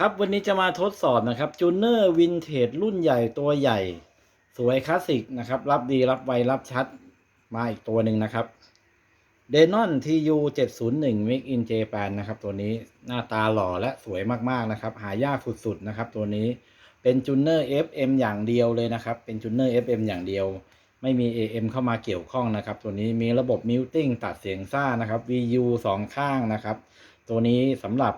ครับวันนี้จะมาทดสอบนะครับจูเนอร์วินเทจรุ่นใหญ่ตัวใหญ่ สวยคลาสสิกนะครับ รับดีรับไวรับชัดมาอีกตัวหนึ่งนะครับเดนอน TU 701 Make in Japan นเจแปนนะครับ ตัวนี้หน้าตาหล่อและสวยมากๆนะครับ หายากสุดๆนะครับ ตัวนี้เป็นจูเนอร์ FM อย่างเดียวเลยนะครับ เป็นจูเนอร์ FM อย่างเดียว ไม่มี AM เข้ามาเกี่ยวข้องนะครับ ตัวนี้มีระบบมิ u ติ้งตัดเสียงซ่านะครับ VU สองข้างนะครับ ตัวนี้สำหรับ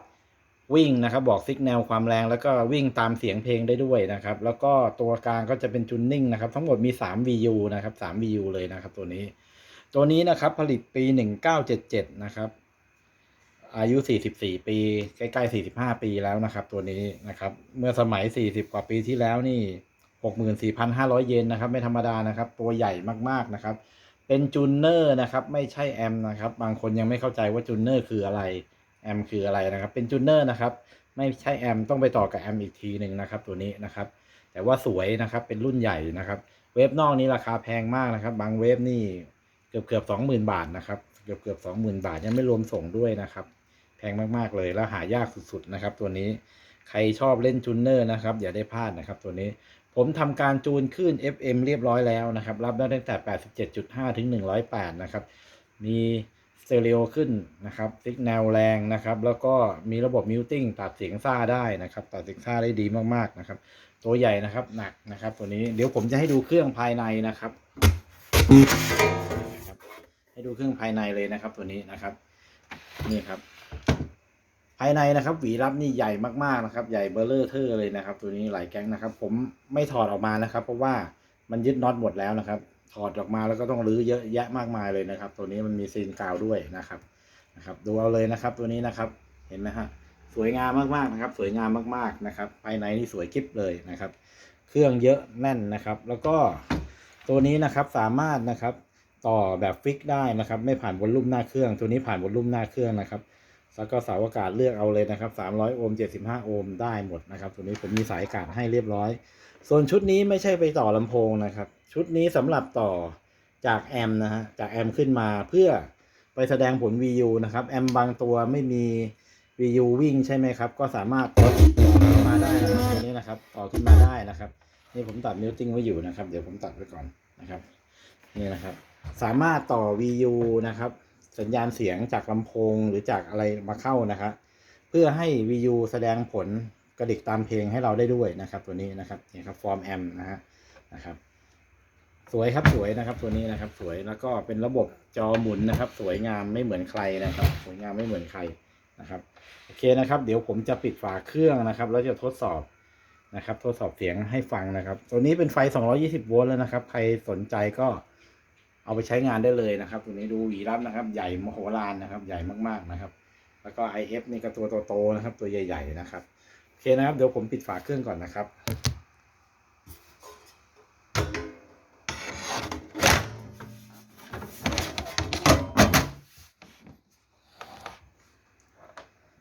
วิ่งนะครับบอกซิกแนลความแรงแล้วก็วิ่งตามเสียงเพลงได้ด้วยนะครับ แล้วก็ตัวกลางก็จะเป็นจูนนิ่งนะครับ ทั้งหมดมี 3 VU นะครับ3 VU เลยนะครับ ตัวนี้ ตัวนี้นะครับผลิตปี 1977 นะครับ อายุ 44 ปี ใกล้ ๆ 45 ปีแล้วนะครับ ตัวนี้นะครับ เมื่อสมัย 40 กว่าปีที่แล้วนี่ 64,500 เยนนะครับ ไม่ธรรมดานะครับ ตัวใหญ่มากๆนะครับ เป็นจูนเนอร์นะครับ ไม่ใช่แอมนะครับ บางคนยังไม่เข้าใจว่าจูนเนอร์คืออะไร แอมคืออะไรนะครับ เป็นจูเนอร์นะครับ ไม่ใช่แอมต้องไปต่อกับแอมอีกทีหนึ่งนะครับ ตัวนี้นะครับ แต่ว่าสวยนะครับ เป็นรุ่นใหญ่นะครับ เวฟนอกนี้ราคาแพงมากนะครับ บางเวฟนี่เกือบเกือบสองหมื่นบาทนะครับ เกือบเกือบสองหมื่นบาทยังไม่รวมส่งด้วยนะครับ แพงมากๆเลยแล้วหายากสุดๆนะครับ ตัวนี้ ใครชอบเล่นจูเนอร์นะครับ อย่าได้พลาดนะครับ ตัวนี้ผมทำการจูนขึ้น FM เรียบร้อยแล้วนะครับ รับได้ตั้งแต่ 87.5 ถึง 108 นะครับ มี เตอริโอขึ้นนะครับซิกแนลแรงนะครับ แล้วก็มีระบบมิ u ติ้งตัดเสียงซ่าได้นะครับ ตัดเสียงซ่าได้ดีมากๆนะครับ ตัวใหญ่นะครับหนักนะครับ ตัวนี้เดี๋ยวผมจะให้ดูเครื่องภายในนะครับนะครับ ให้ดูเครื่องภายในเลยนะครับ ตัวนี้นะครับ นี่ครับ ภายในนะครับหวีรับนี่ใหญ่มากๆนะครับ ใหญ่เบอร์เลอร์เทอร์เลยนะครับ ตัวนี้หลายแก๊งนะครับ ผมไม่ถอดออกมานะครับ เพราะว่ามันยึดน็อตหมดแล้วนะครับ ถอดออกมาแล้วก็ต้องรื้อเยอะแยะมากมายเลยนะครับ ตัวนี้มันมีซีนกาวด้วยนะครับนะครับดูเอาเลยนะครับตัวนี้นะครับเห็นไหมฮะสวยงามมากๆนะครับ สวยงามมากๆนะครับภายในนี่สวยกิ๊บเลยนะครับ เครื่องเยอะแน่นนะครับ แล้วก็ตัวนี้นะครับสามารถนะครับต่อแบบฟิกได้นะครับ ไม่ผ่านวอลลุ่มหน้าเครื่อง ตัวนี้ผ่านวอลลุ่มหน้าเครื่องนะครับ แล้วก็เสาอากาศเลือกเอาเลยนะครับ 300 โอห์ม 75 โอห์มได้หมดนะครับ ตัวนี้ผมมีสายอากาศให้เรียบร้อย ส่วนชุดนี้ไม่ใช่ไปต่อลำโพงนะครับ ชุดนี้สำหรับต่อจากแอมนะฮะ จากแอมขึ้นมาเพื่อไปแสดงผล VU นะครับ แอมบางตัวไม่มี VU วิ่งใช่ไหมครับ ก็สามารถต่อขึ้นมาได้นะตัวนี้นะครับ ต่อขึ้นมาได้นะครับ นี่ผมตัดมิวติ้งไว้อยู่นะครับ เดี๋ยวผมตัดไว้ก่อนนะครับ นี่นะครับ สามารถต่อ VU นะครับ สัญญาณเสียงจากลำโพงหรือจากอะไรมาเข้านะครับเพื่อให้ VU แสดงผลกระดิกตามเพลงให้เราได้ด้วยนะครับ ตัวนี้นะครับนี่ครับฟอร์มแอมนะฮะนะครับสวยครับสวยนะครับตัวนี้นะครับ สวยแล้วก็เป็นระบบจอหมุนนะครับ สวยงามไม่เหมือนใครนะครับ สวยงามไม่เหมือนใครนะครับโอเคนะครับ เดี๋ยวผมจะปิดฝาเครื่องนะครับแล้วจะทดสอบนะครับ ทดสอบเสียงให้ฟังนะครับ ตัวนี้เป็นไฟ 220 โวลต์แล้วนะครับ ใครสนใจก็ เอาไปใช้งานได้เลยนะครับ ตัวนี้ดูหวีรับนะครับ ใหญ่มโหฬารนะครับ ใหญ่มากๆนะครับ แล้วก็ IF นี่ก็ตัวโตๆนะครับ ตัวใหญ่ ๆ นะครับโอเคนะครับ เดี๋ยวผมปิดฝาเครื่องก่อนนะครับ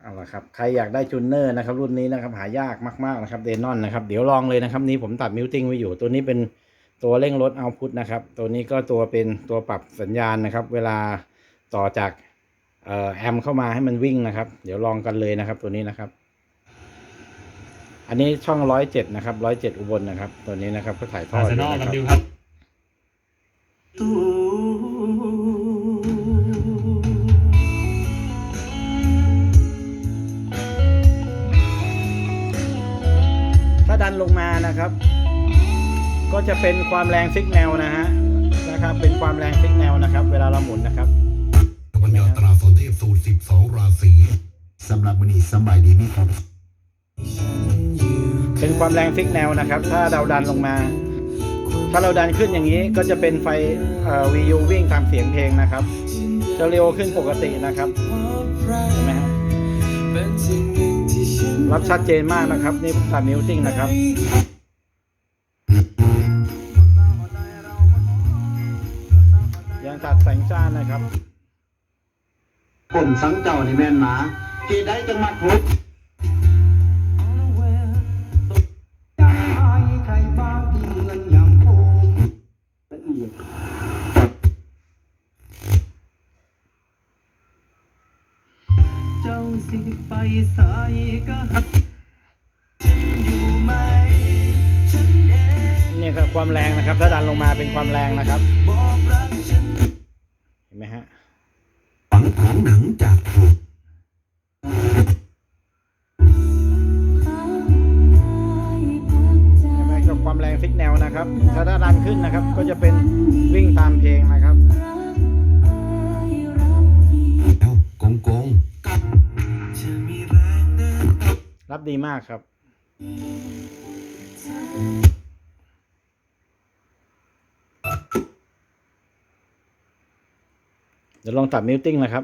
เอาละครับ ใครอยากได้จูนเนอร์นะครับ รุ่นนี้นะครับ หายากมากๆนะครับเดนอนนะครับ เดี๋ยวลองเลยนะครับ นี้ผมตัดมิวติ้งไว้อยู่ ตัวนี้เป็น ตัวเร่งลดเอาพุทนะครับ ตัวนี้ก็ตัวเป็นตัวปรับสัญญาณนะครับ เวลาต่อจากเอ่อแอมเข้ามาให้มันวิ่งนะครับ เดี๋ยวลองกันเลยนะครับตัวนี้นะครับ อันนี้ช่องร้อยเจ็ดนะครับร้อยเจ็ดอุบลนะครับ ตัวนี้นะครับก็ถ่ายทออาดร์เซนอลนะลัครับดิวครับถ้าดันลงมานะครับ ก็จะเป็นความแรงซิกแนลนะฮะนะครับ เป็นความแรงซิกแนลนะครับ เวลาเราหมุนนะครับวันยาตราฝนเทพสูตรสิบสองราศีสำหรับวันนี้สำบายดีไหมครับ เป็นความแรงซิกแนลนะครับ ถ้าเราดันลงมา ถ้าเราดันขึ้นอย่างนี้ก็จะเป็นไฟเอ่อ VU วิ่งตามเสียงเพลงนะครับ จะเร็วขึ้นปกตินะครับเห็นไหมฮะรับชัดเจนมากนะครับ นี่ตัดมิวติ้งนะครับ ตัดแสงจ้านนะครับกลมสังเจ้าในแม่นหมาเกได้จังมาดพุทเจ้าสิไปสายก็อยู่ไหมนี่ครับความแรงนะครับ ถ้าดันลงมาเป็นความแรงนะครับ ห็นไหมฮะฝังผางหนังจากถูกใช่ไหมกับความแรงฟิกแนวนะครับ ถ้าถ้าดันขึ้นนะครับ ก็จะเป็นวิ่งตามเพลงนะครับแล้วกงกงรับดีมากครับ ดี๋ยวลองตัดมิวติ้งนะครับ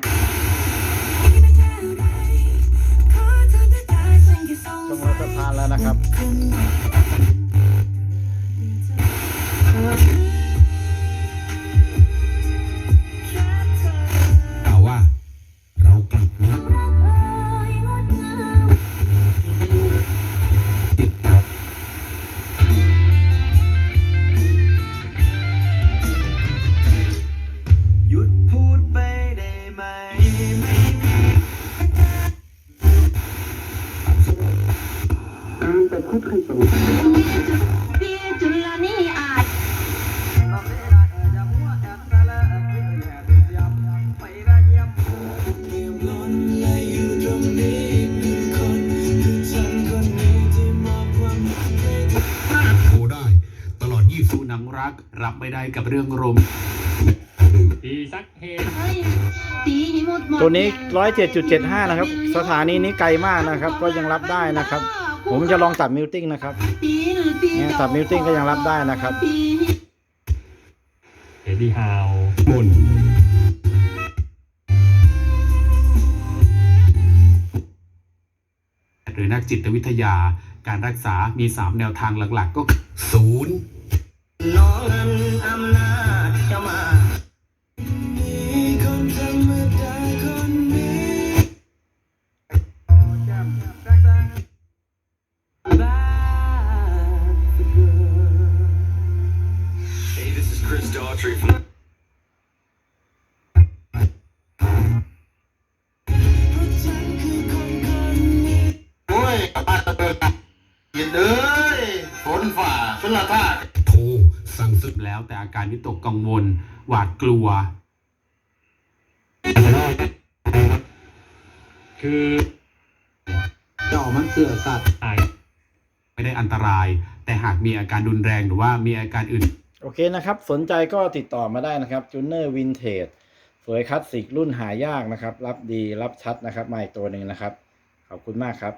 ตรงรัฐสภานแล้วนะครับ พี่จุลนี่อาจโทรได้ตลอด20หนังรักรับไม่ได้กับเรื่องรมดีสักเหตุเฮ้ยตีให้หมดหมดตัวนี้ 107.75 นะครับ สถานีนี้ไกลมากนะครับ ก็ยังรับได้นะครับ ผมจะลองตัดมิวติ้งนะครับเนี่ยตัดมิวติ้งก็ยังรับได้นะครับเอ็ดดี้ฮาวมนหรือนักจิตวิทยาการรักษามี 3 แนวทางหลัก ๆ ก็ศูนย์ นฝ่าชนละท่าโทรสั่งซื้อแล้วแต่อาการวิตกกังวล หวาดกลัว คือเจ้ามันเสือสัตว์หายไม่ได้อันตราย แต่หากมีอาการรุนแรงหรือว่ามีอาการอื่น โอเคนะครับ สนใจก็ติดต่อมาได้นะครับจูเนอร์วินเทจสวยคลาสสิกรุ่นหายากนะครับ รับดีรับชัดนะครับมาอีกตัวหนึ่งนะครับ ขอบคุณมากครับ